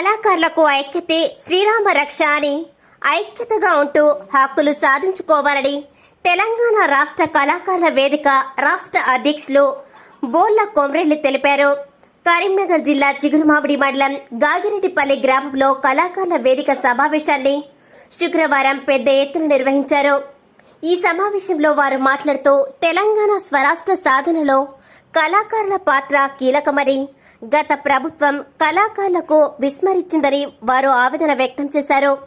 కళాకారులకు ఐక్యతే శ్రీరామ రక్ష అని ఐక్యతగా ఉంటూ హక్కులు సాధించుకోవాలని తెలంగాణ రాష్ట్ర కళాకారుల వేదిక రాష్ట్ర అధ్యక్షులు బోర్ల కొమ్రెల్లి తెలిపారు. కరీంనగర్ జిల్లా చిగురుమామిడి మండలం గాగిరెడ్డిపల్లి గ్రామంలో కళాకారుల వేదిక సమావేశాన్ని శుక్రవారం పెద్ద ఎత్తున నిర్వహించారు. ఈ సమావేశంలో వారు మాట్లాడుతూ తెలంగాణ స్వరాష్ట్ర సాధనలో కళాకారుల పాత్ర కీలకమని గత ప్రభుత్వం కళాకారులకు విస్మరించిందని వారు ఆవేదన వ్యక్తం చేశారు.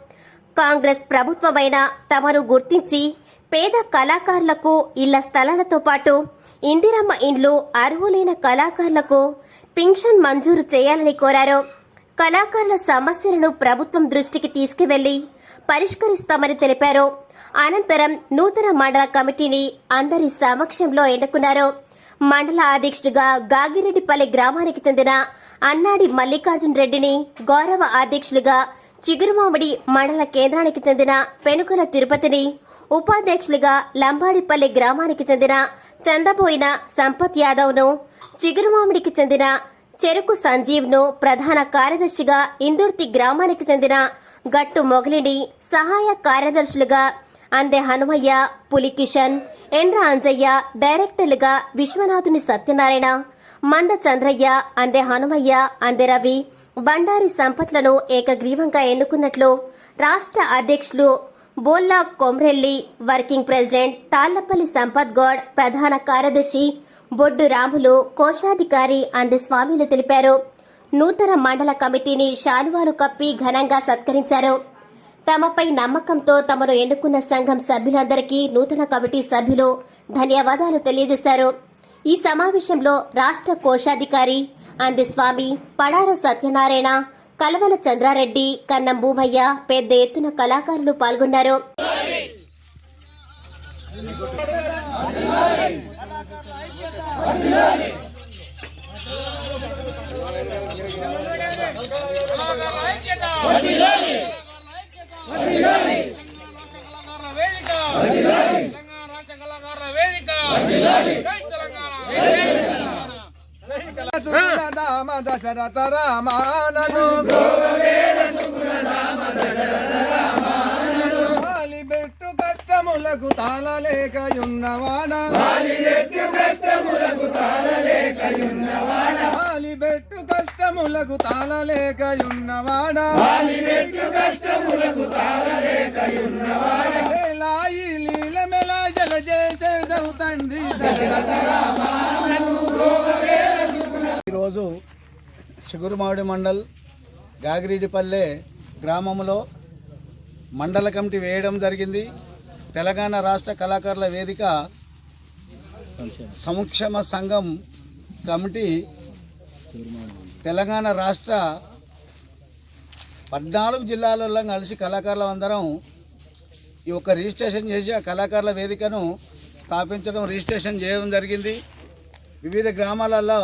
కాంగ్రెస్ ప్రభుత్వమైన తమను గుర్తించి పేద కళాకారులకు ఇళ్ళ స్థలాలతో పాటు ఇందిరమ్మ ఇండ్లు అర్హులైన కళాకారులకు పింఛన్ మంజూరు చేయాలని కోరారు. కళాకారుల సమస్యలను ప్రభుత్వం దృష్టికి తీసుకువెళ్ళి పరిష్కరిస్తామని తెలిపారు. అనంతరం నూతన మండల కమిటీని అందరి సమక్షంలో ఎన్నుకున్నారు. మండల అధ్యక్షుడిగా గాగిరెడ్డిపల్లి గ్రామానికి చెందిన అన్నాడి మల్లికార్జున్ రెడ్డిని గౌరవ అధ్యక్షులుగా చిగురుమామిడి మండల కేంద్రానికి చెందిన పెనుకల తిరుపతిని ఉపాధ్యక్షులుగా లంబాడిపల్లి గ్రామానికి చెందిన చందబోయిన సంపత్ యాదవ్ను చిగురుమామిడికి చెందిన చెరుకు సంజీవ్ను ప్రధాన కార్యదర్శిగా ఇందుర్తి గ్రామానికి చెందిన గట్టు మొగలిని సహాయ కార్యదర్శులుగా అందే హనుమయ్య పులి కిషన్ ఎండ్ర అంజయ్య డైరెక్టర్లుగా విశ్వనాథుని సత్యనారాయణ మంద చంద్రయ్య అందే హనుమయ్య అందే రవి బండారి సంపత్లను ఏకగ్రీవంగా ఎన్నుకున్నట్లు రాష్ట్ర అధ్యక్షులు బోల్లా కొమ్రెల్లి వర్కింగ్ ప్రెసిడెంట్ తాళ్ళపల్లి సంపత్ గౌడ్ ప్రధాన కార్యదర్శి బొడ్డు రాములు కోశాధికారి అందే స్వామిలు తెలిపారు. నూతన మండల కమిటీని శాలువాలు కప్పి ఘనంగా సత్కరించారు. తమపై నమ్మకంతో తమను ఎన్నుకున్న సంఘం సభ్యులందరికీ నూతన కమిటీ సభ్యులు ధన్యవాదాలు తెలియజేశారు. ఈ సమావేశంలో రాష్ట్ర కోశాధికారి అందిస్వామి పడార సత్యనారాయణ కలవల చంద్రారెడ్డి కన్నం భూమయ్య పెద్ద ఎత్తున కళాకారులు పాల్గొన్నారు. కళాకారుల వేదిక తెలంగాణ రాష్ట్ర కళాకారుల వేదిక జై తెలంగాణ రామ దశరథ రామానను పెట్టు కష్టములకు తాళలేకయున్నవాడ పెట్టు కష్టములకు తాళలేకయున్నవాడ లాయి లీల తండ్రి ఈరోజు చిగురుమావిడి మండల్ గాగిరెడ్డిపల్లె గ్రామంలో మండల కమిటీ వేయడం జరిగింది. తెలంగాణ రాష్ట్ర కళాకారుల వేదిక సంక్షేమ సంఘం కమిటీ తెలంగాణ రాష్ట్ర పద్నాలుగు జిల్లాలలో కలిసి కళాకారులందరం ఈ యొక్క రిజిస్ట్రేషన్ చేసి ఆ కళాకారుల వేదికను స్థాపించడం రిజిస్ట్రేషన్ చేయడం జరిగింది. వివిధ గ్రామాలలో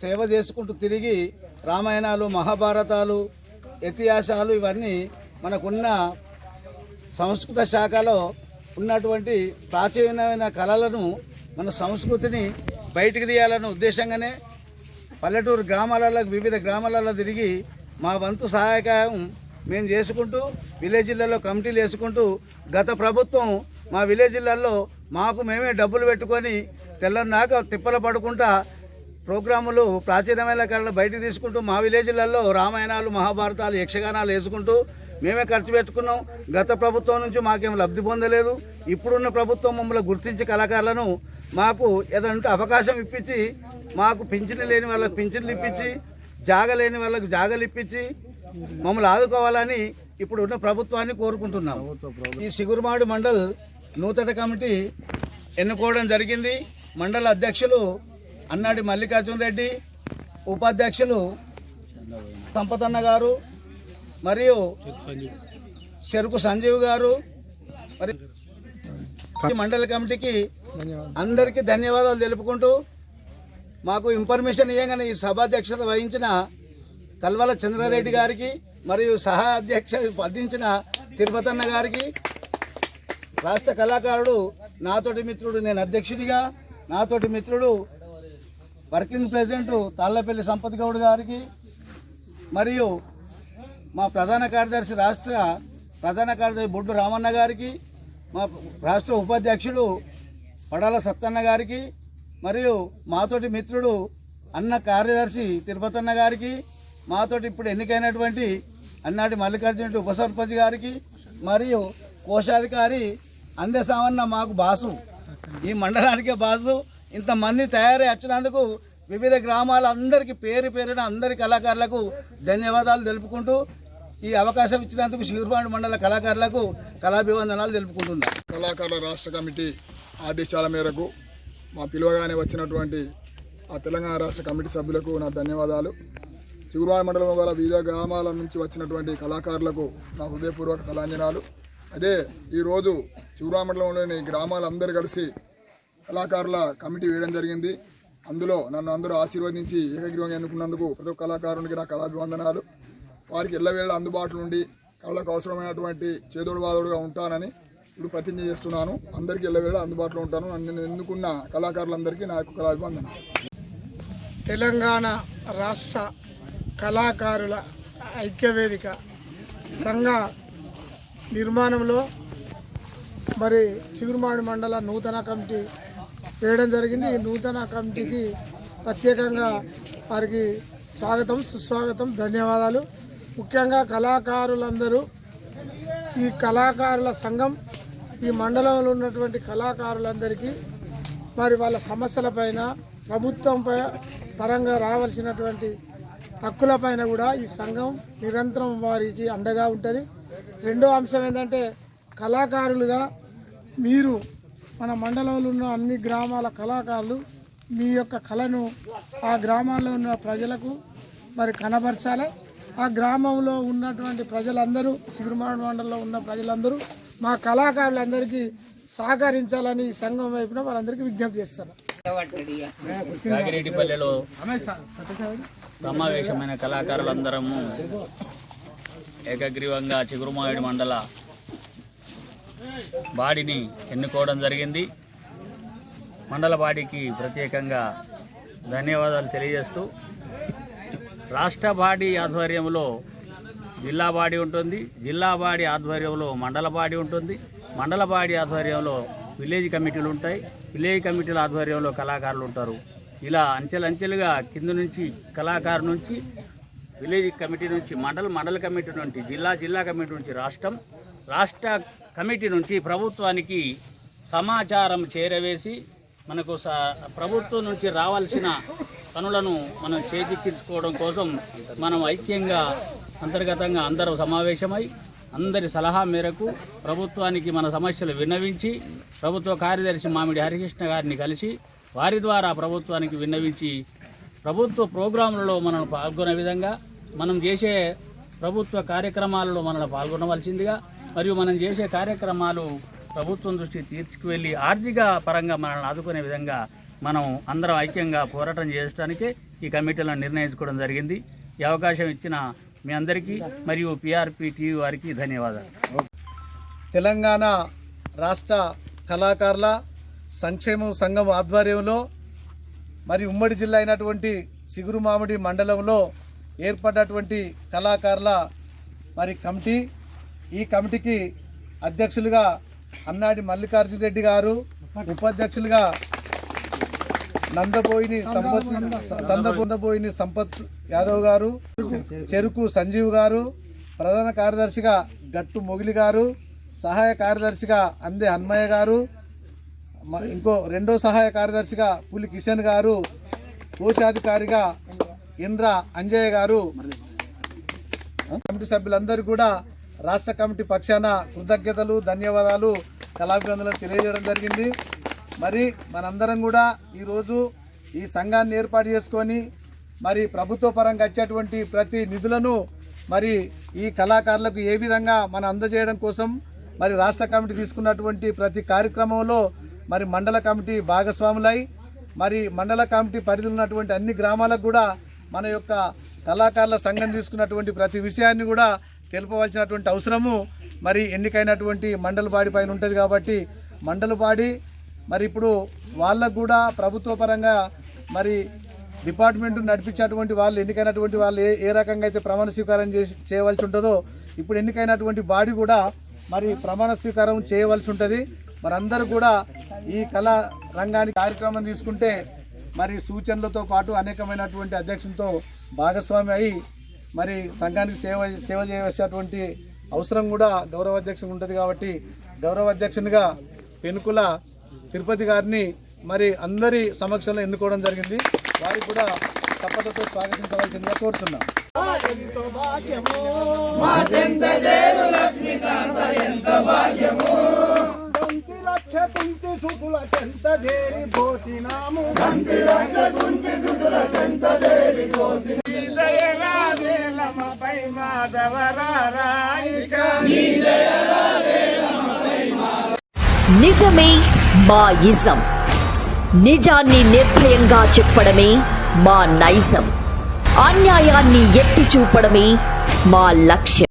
సేవ చేసుకుంటూ తిరిగి రామాయణాలు మహాభారతాలు ఇతిహాసాలు ఇవన్నీ మనకున్న సంస్కృత శాఖలో ఉన్నటువంటి ప్రాచీనమైన కళలను మన సంస్కృతిని బయటికి తీయాలన్న ఉద్దేశంగానే పల్లెటూరు గ్రామాలలో వివిధ గ్రామాలలో తిరిగి మా వంతు సహాయకం మేము చేసుకుంటూ విలేజ్లలో కమిటీలు వేసుకుంటూ గత ప్రభుత్వం మా విలేజ్లలో మాకు మేమే డబ్బులు పెట్టుకొని తెల్లందాకా తిప్పలు పడుకుంటా ప్రోగ్రాములు ప్రాచీనమైన కళలు బయట తీసుకుంటూ మా విలేజ్లలో రామాయణాలు మహాభారతాలు యక్షగానాలు వేసుకుంటూ మేమే ఖర్చు పెట్టుకున్నాం. గత ప్రభుత్వం నుంచి మాకేం లబ్ధి పొందలేదు. ఇప్పుడున్న ప్రభుత్వం మమ్మల్ని గుర్తించి కళాకారులను మాకు ఏదంటే అవకాశం ఇప్పించి మాకు పింఛన్లు లేని వాళ్ళకి పింఛన్లు ఇప్పించి జాగ లేని వాళ్ళకి జాగలు ఇప్పించి మమ్మల్ని ఆదుకోవాలని ఇప్పుడు ఉన్న ప్రభుత్వాన్ని కోరుకుంటున్నాం. ఈ సిగురుమాడు మండల్ నూతన కమిటీ ఎన్నుకోవడం జరిగింది. మండల అధ్యక్షులు అన్నాడి మల్లికార్జున రెడ్డి ఉపాధ్యక్షులు సంపతన్న గారు మరియు చెరుకు సంజీవ్ గారు. మరి ఈ మండల కమిటీకి అందరికీ ధన్యవాదాలు తెలుపుకుంటూ మాకు ఇన్ఫర్మేషన్ ఇవ్వగానే ఈ సభాధ్యక్షత వహించిన కల్వల చంద్రారెడ్డి గారికి మరియు సహా అధ్యక్ష వధించిన తిరుపతన్న గారికి. రాష్ట్ర కళాకారుడు నాతోటి మిత్రుడు నేను అధ్యక్షుడిగా నాతోటి మిత్రుడు వర్కింగ్ ప్రెసిడెంట్ తాళ్ళపల్లి సంపత్ గౌడ్ గారికి మరియు మా ప్రధాన కార్యదర్శి రాష్ట్ర ప్రధాన కార్యదర్శి బొడ్డు రామన్న గారికి మా రాష్ట్ర ఉపాధ్యక్షుడు పడాల సత్తన్న గారికి మరియు మాతోటి మిత్రుడు అన్న కార్యదర్శి తిరుపతన్న గారికి మాతోటి ఇప్పుడు ఎన్నికైనటువంటి అన్నాటి మల్లికార్జున ఉప సర్పంచ్ గారికి మరియు కోశాధికారి అందసామన్న మాకు బాసు. ఈ మండలానికే బాసు. ఇంతమంది తయారై వచ్చినందుకు వివిధ గ్రామాల అందరికీ పేరు పేరున అందరి కళాకారులకు ధన్యవాదాలు తెలుపుకుంటూ ఈ అవకాశం ఇచ్చినందుకు శివరుపాడు మండల కళాకారులకు కళాభివందనాలు తెలుపుకుంటున్నా. కళాకారుల రాష్ట్ర కమిటీ ఆదేశాల మేరకు మా పిలువగానే వచ్చినటువంటి ఆ తెలంగాణ రాష్ట్ర కమిటీ సభ్యులకు నా ధన్యవాదాలు. చిగురువాడ మండలం గల వివిధ గ్రామాల నుంచి వచ్చినటువంటి కళాకారులకు నా హృదయపూర్వక కళాంజనాలు. అదే ఈరోజు చిగురువాడ మండలంలోని గ్రామాలందరూ కలిసి కళాకారుల కమిటీ వేయడం జరిగింది. అందులో నన్ను అందరూ ఆశీర్వదించి ఏకగ్రీవంగా ఎన్నుకున్నందుకు ప్రతి ఒక్క కళాకారునికి నా కళాభివందనాలు. వారికి ఎల్లవేళ అందుబాటులో ఉండి కళలకు అవసరమైనటువంటి చేదోడు వాదోడుగా ఉంటానని ఇప్పుడు ప్రతిజ్ఞ చేస్తున్నాను. అందరికీ ఎల్లవేళ అందుబాటులో ఉంటాను. నన్ను ఎన్నుకున్న కళాకారులందరికీ నా యొక్క కళాభివందనాలు. తెలంగాణ రాష్ట్ర కళాకారుల ఐక్యవేదిక సంఘ నిర్మాణంలో మరి చిగురుమాడి మండల నూతన కమిటీ వేయడం జరిగింది. ఈ నూతన కమిటీకి ప్రత్యేకంగా వారికి స్వాగతం సుస్వాగతం ధన్యవాదాలు. ముఖ్యంగా కళాకారులందరూ ఈ కళాకారుల సంఘం ఈ మండలంలో ఉన్నటువంటి కళాకారులందరికీ మరి వాళ్ళ సమస్యలపైన ప్రభుత్వంపై పరంగా రావాల్సినటువంటి హక్కులపైన కూడా ఈ సంఘం నిరంతరం వారికి అండగా ఉంటుంది. రెండో అంశం ఏంటంటే కళాకారులుగా మీరు మన మండలంలో ఉన్న అన్ని గ్రామాల కళాకారులు మీ యొక్క కళను ఆ గ్రామాల్లో ఉన్న ప్రజలకు మరి కనబరచాలి. ఆ గ్రామంలో ఉన్నటువంటి ప్రజలందరూ చిగురుమాడ మండలంలో ఉన్న ప్రజలందరూ మా కళాకారులందరికీ సహకరించాలని ఈ సంఘం వైపున వాళ్ళందరికీ విజ్ఞప్తి చేస్తారు సమావేశమైన కళాకారులందరము ఏకగ్రీవంగా చిగురుమాయుడి మండల బాడిని ఎన్నుకోవడం జరిగింది. మండల బాడీకి ప్రత్యేకంగా ధన్యవాదాలు తెలియజేస్తూ రాష్ట్ర బాడీ ఆధ్వర్యంలో జిల్లా బాడీ ఉంటుంది. జిల్లా బాడీ ఆధ్వర్యంలో మండల బాడీ ఉంటుంది. మండల బాడీ ఆధ్వర్యంలో విలేజ్ కమిటీలు ఉంటాయి. విలేజ్ కమిటీల ఆధ్వర్యంలో కళాకారులు ఉంటారు. ఇలా అంచెలంచెలుగా కింద నుంచి కళాకారు నుంచి విలేజ్ కమిటీ నుంచి మండల మండల కమిటీ నుంచి జిల్లా జిల్లా కమిటీ నుంచి రాష్ట్రం రాష్ట్ర కమిటీ నుంచి ప్రభుత్వానికి సమాచారం చేరవేసి మనకు ప్రభుత్వం నుంచి రావాల్సిన పనులను మనం చేజిక్కించుకోవడం కోసం మనం ఐక్యంగా అంతర్గతంగా అందరూ సమావేశమై అందరి సలహా మేరకు ప్రభుత్వానికి మన సమస్యలు విన్నవించి ప్రభుత్వ కార్యదర్శి మామిడి హరికృష్ణ గారిని కలిసి వారి ద్వారా ప్రభుత్వానికి విన్నవించి ప్రభుత్వ ప్రోగ్రాంలలో మనం పాల్గొనే విధంగా మనం చేసే ప్రభుత్వ కార్యక్రమాలలో మనల్ని పాల్గొనవలసిందిగా మరియు మనం చేసే కార్యక్రమాలు ప్రభుత్వం దృష్టికి తీసుకువెళ్ళి ఆర్థిక పరంగా మనల్ని ఆదుకునే విధంగా మనం అందరం ఐక్యంగా పోరాటం చేయడానికి ఈ కమిటీలను నిర్ణయించుకోవడం జరిగింది. ఈ అవకాశం ఇచ్చిన మీ అందరికీ మరియు పిఆర్పి టీవీ వారికి ధన్యవాదాలు. తెలంగాణ రాష్ట్ర కళాకారుల సంక్షేమ సంఘం ఆధ్వర్యంలో మరి ఉమ్మడి జిల్లా అయినటువంటి సిగురుమామిడి మండలంలో ఏర్పడినటువంటి కళాకారుల మరి కమిటీ. ఈ కమిటీకి అధ్యక్షులుగా అన్నాడి మల్లికార్జున రెడ్డి గారు ఉపాధ్యక్షులుగా నందబోయిని సంపత్ సందబోయిని సంపత్ యాదవ్ గారు చెరుకు సంజీవ్ గారు ప్రధాన కార్యదర్శిగా గట్టు మొగిలి గారు సహాయ కార్యదర్శిగా అందే హన్మయ్య గారు ఇంకో రెండో సహాయ కార్యదర్శిగా పులి కిషన్ గారు కోశాధికారిగా ఇంద్ర అంజయ్య గారు కమిటీ సభ్యులందరూ కూడా రాష్ట్ర కమిటీ పక్షాన కృతజ్ఞతలు ధన్యవాదాలు కళాభివందనలు తెలియజేయడం జరిగింది. మరి మనందరం కూడా ఈరోజు ఈ సంఘాన్ని ఏర్పాటు చేసుకొని మరి ప్రభుత్వ పరంగా వచ్చేటువంటి ప్రతి నిధులను మరి ఈ కళాకారులకు ఏ విధంగా మనం అందజేయడం కోసం మరి రాష్ట్ర కమిటీ తీసుకున్నటువంటి ప్రతి కార్యక్రమంలో మరి మండల కమిటీ భాగస్వాములై మరి మండల కమిటీ పరిధిలో ఉన్నటువంటి అన్ని గ్రామాలకు కూడా మన యొక్క కళాకారుల సంఘం తీసుకున్నటువంటి ప్రతి విషయాన్ని కూడా తెలుపవలసినటువంటి అవసరము. మరి ఎన్నికైనటువంటి మండల బాడీ పైన ఉంటుంది కాబట్టి మండల బాడీ మరి ఇప్పుడు వాళ్ళకు కూడా ప్రభుత్వ పరంగా మరి డిపార్ట్మెంట్ నడిపించేటువంటి వాళ్ళు ఎన్నికైనటువంటి వాళ్ళు ఏ ఏ రకంగా అయితే ప్రమాణ స్వీకారం చేసి చేయవలసి ఉంటుందో ఇప్పుడు ఎన్నికైనటువంటి బాడీ కూడా మరి ప్రమాణ స్వీకారం చేయవలసి ఉంటుంది. మరి అందరూ కూడా ఈ కళా రంగానికి కార్యక్రమం తీసుకుంటే మరి సూచనలతో పాటు అనేకమైనటువంటి అధ్యక్షులతో భాగస్వామి అయి మరి సంఘానికి సేవ సేవ చేయవలసినటువంటి అవసరం కూడా గౌరవ అధ్యక్షునికి ఉంటుంది కాబట్టి గౌరవ అధ్యక్షునిగా పెనుకుల తిరుపతి గారిని మరి అందరి సమక్షంలో ఎన్నుకోవడం జరిగింది. వారికి కూడా తప్పటతో స్వాగతించవలసిందిగా కోరుతున్నాం. సుతుల చెంత చేరి పోసినాము. దయరాజేలమపై మాధవరారాయిక నిజమే మా ఇజం. నిజాన్ని నిర్భయంగా చెప్పడమే మా నైజం. అన్యాయాన్ని ఎత్తి చూపడమే మా లక్ష్యం.